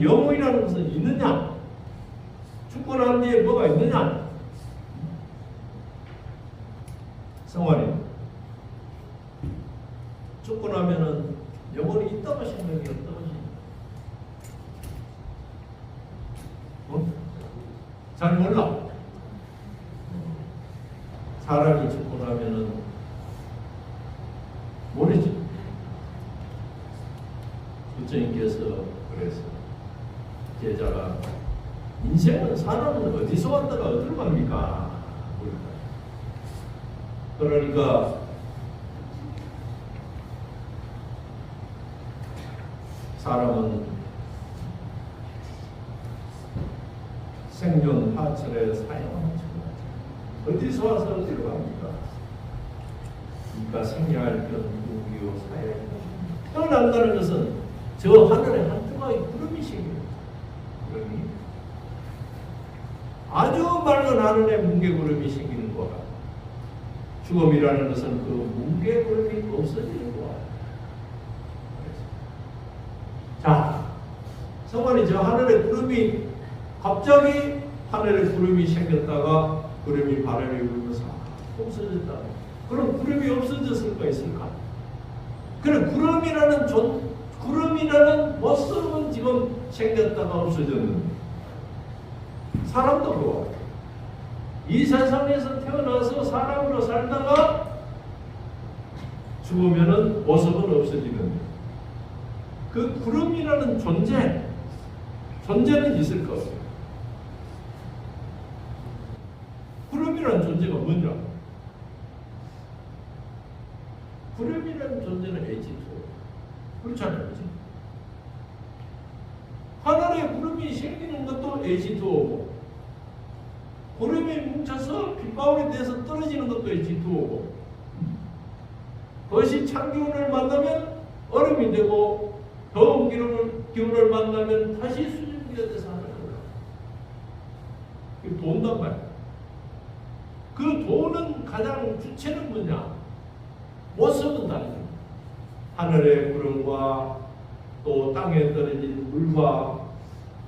영혼이라는 것은 있느냐? 죽고 난 뒤에 뭐가 있느냐? 성환이 죽고 나면은 영혼이 있다고 생각이 없다고 생각. 어? 잘 몰라. 사람이 죽고 나면은 모르지. 부처님께서 그래서 제자가 인생은 사람은 어디서 왔다가 어디로 갑니까? 그러니까 사람은 생존 하철에 사용하는 것 어디서 와서 어디로 갑니까? 그러니까 생략할 편 무기요 사야 태어난다는 것은 저 하늘에 한 조각의 구름이시기요 구름이 아주 맑은 하늘에 뭉게구름이 생기는 거야 죽음이라는 것은 그 뭉게구름이 없어지는 거야 자 성환이 저 하늘에 구름이 갑자기 하늘에 구름이 생겼다가 구름이 바람이 불면서 없어졌다. 그럼 구름이 없어졌을까 있을까? 그래 구름이라는 존 구름이라는 모습은 지금 생겼다가 없어졌는데 사람도 그거 이 세상에서 태어나서 사람으로 살다가 죽으면은 모습은 없어지는데 그 구름이라는 존재 존재는 있을 것 같아요. 구름이라는 존재가 뭐냐? 구름이라는 존재는 H2O. 그렇지? 하늘에 구름이 생기는 것도 H2O고, 구름이 뭉쳐서 빗방울이 돼서 떨어지는 것도 H2O고, 그것이 찬 기운을 만나면 얼음이 되고, 더운 기운을, 기운을 만나면 다시 수증기가 돼서 하늘에 올라. 그 돈단 말이야. 그 돈은 가장 주체는 뭐냐? 모습은 다르죠. 하늘의 구름과 또 땅에 떨어진 물과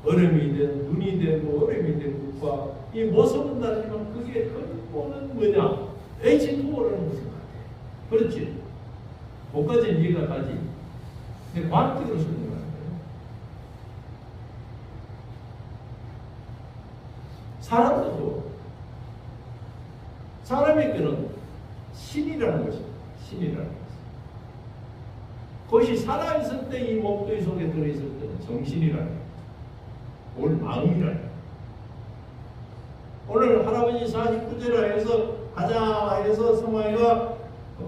얼음이 된 눈이 되고 얼음이 된 물과 이 모습은 다르지만 그게 근본은 뭐냐? H2O라는 것을 같아. 그렇지? 거기까지 이해가 가지. 근데 과학적으로 설명하는 거예요. 사람도 사람에게는 신이라는 것이 신이라는 것이 그것이 살아있을 때 이 몸뚱이 속에 들어있을 거죠. 오늘 마음이라는 거죠. 오늘 할아버지 49제라 해서 가자 해서 성화이가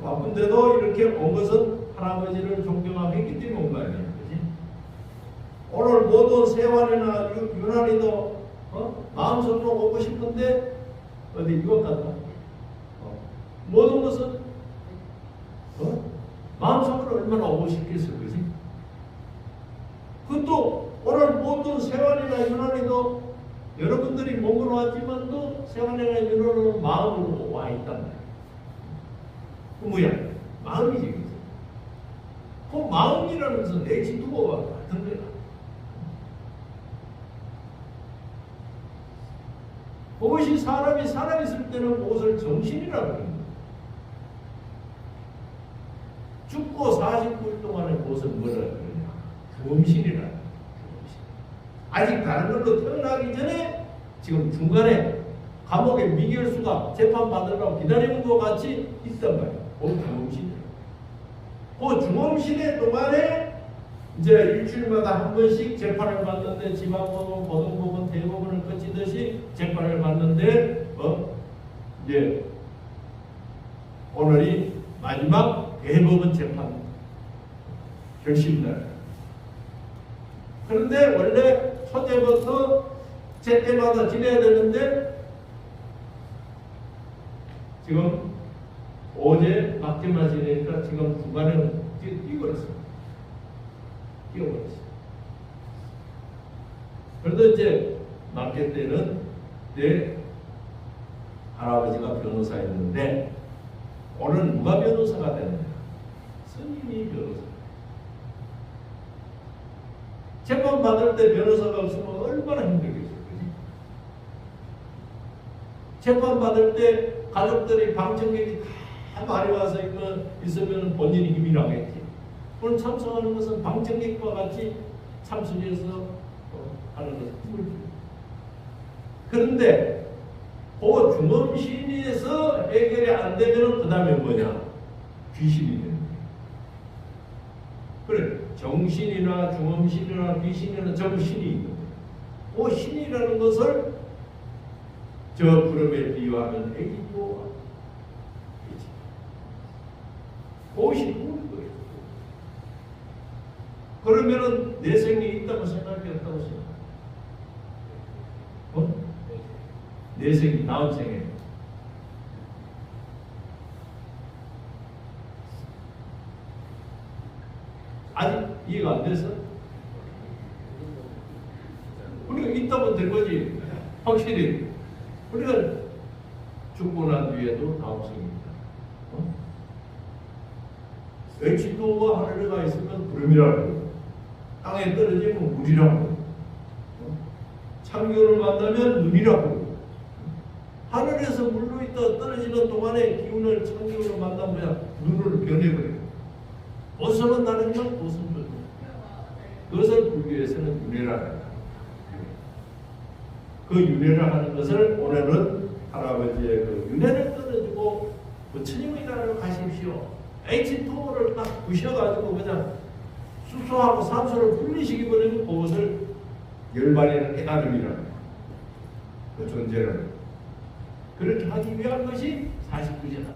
바쁜데도 이렇게 온 것은 할아버지를 존경하고 했기 때문에 온 거 아니에요. 그지? 오늘 모든 세환이나 유- 유난히도 어? 마음속으로 오고 싶은데 어디 이것 같다. 어. 모든 것은 어? 마음속으로 얼마나 오고 싶겠어, 그지? 그것도 오늘 모든 세환이나 유난히도 여러분들이 몸으로 왔지만도 세환이나 유난히도 마음으로 와 있단 말이야. 그 뭐야? 마음이지, 그지? 그 마음이라는 것은 내지 두고가 같은 거야. 그것이 사람이 살아있을 때는 그것을 정신이라고 합니다. 죽고 49일 동안의 그것을 뭐라 그러냐? 범신이라. 범신. 아직 다른 걸로 태어나기 전에 지금 중간에 감옥에 미결수가 재판 받으려고 기다리는 것 같이 있단 말이야. 그 중범신이라. 그 중범신의 동안에 이제 일주일마다 한 번씩 재판을 받는데 지방법원, 고등법원, 대법원을 거치듯이 재판을 받는데 어 이제 오늘이 마지막 대법원 재판 결심날. 그런데 원래 초대부터 제때마다 지내야 되는데 지금 어제 막대만 지내니까 지금 중간에 뛰어버렸어요. 뛰어버렸어요. 그래도 이제 막대 때는 내 할아버지가 변호사였는데 오늘 누가 변호사가 되느냐? 스님이 변호사. 재판 받을 때 변호사가 없으면 얼마나 힘들겠어요. 그지? 재판 받을 때 가족들이 방청객이 다 많이 와서 있으면, 있으면 본인이 힘이 나겠지. 오늘 참석하는 것은 방청객과 같이 참석해서 어, 하는 것을 줍니다. 그런데 그 중범 심리에서 해결이 안 되면 그 다음에 뭐냐? 귀신이. 그래 정신이나 중범신이나 귀신이나 정신이 거예요. 그 신이라는 것을 저 구름에 비유하면 애기도 그것이 우는 거예요. 그러면은 내생이 있다고 생각이 없다고 생각. 어? 내생이 다음 생에. 아직 이해가 안 돼서? 우리가 있다면 될 거지. 확실히. 우리가 죽고 난 뒤에도 다음 생입니다. 어? H2O가 하늘에 가 있으면 구름이라고 땅에 떨어지면 물이라고 어? 창조를 만나면 눈이라고 하늘에서 물로 있다 떨어지는 동안에 기운을 창조로 만나면 눈을 변해버려요 옷은 다른 건 합니다 그 윤회를 하는 것을 오늘은 할아버지의 그 윤회를 떨어지고 부처님의 나라로 가십시오. H2O를 딱 부셔가지고 그냥 수소하고 산소를 분리시키 버리는 그것을 열반에는 깨달음이라는 그 존재를 그렇게 하기 위한 것이 49제다.